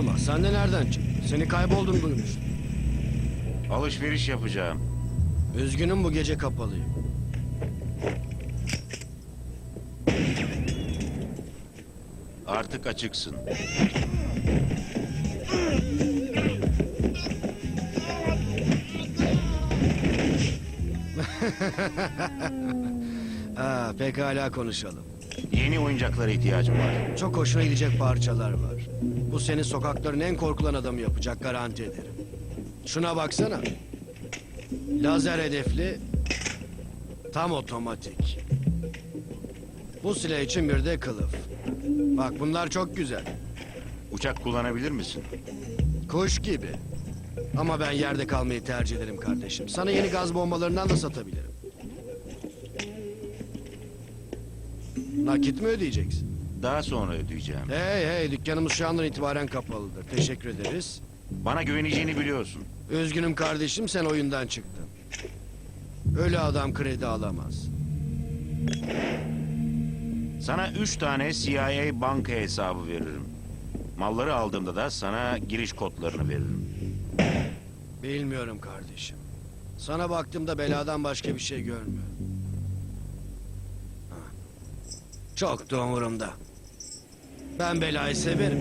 Sen de nereden çıktın? Seni kayboldun duymuştum. Alışveriş yapacağım. Üzgünüm bu gece kapalıyım. Artık açıksın. Ha, pekala konuşalım. Yeni oyuncaklara ihtiyacım var. Çok hoşuna gidecek parçalar var. Bu seni sokakların en korkulan adamı yapacak garanti ederim. Şuna baksana. Lazer hedefli, tam otomatik. Bu silah için bir de kılıf. Bak bunlar çok güzel. Uçak kullanabilir misin? Kuş gibi. Ama ben yerde kalmayı tercih ederim kardeşim. Sana yeni gaz bombalarından da satabilirim. Nakit mi ödeyeceksin? Daha sonra ödeyeceğim. Hey hey dükkanımız şu andan itibaren kapalıdır. Teşekkür ederiz. Bana güveneceğini biliyorsun. Üzgünüm kardeşim sen oyundan çıktın. Ölü adam kredi alamaz. Sana üç tane CIA banka hesabı veririm. Malları aldığımda da sana giriş kodlarını veririm. Bilmiyorum kardeşim. Sana baktığımda beladan başka bir şey görmüyorum. Çok da umurumda. Ben belayı severim.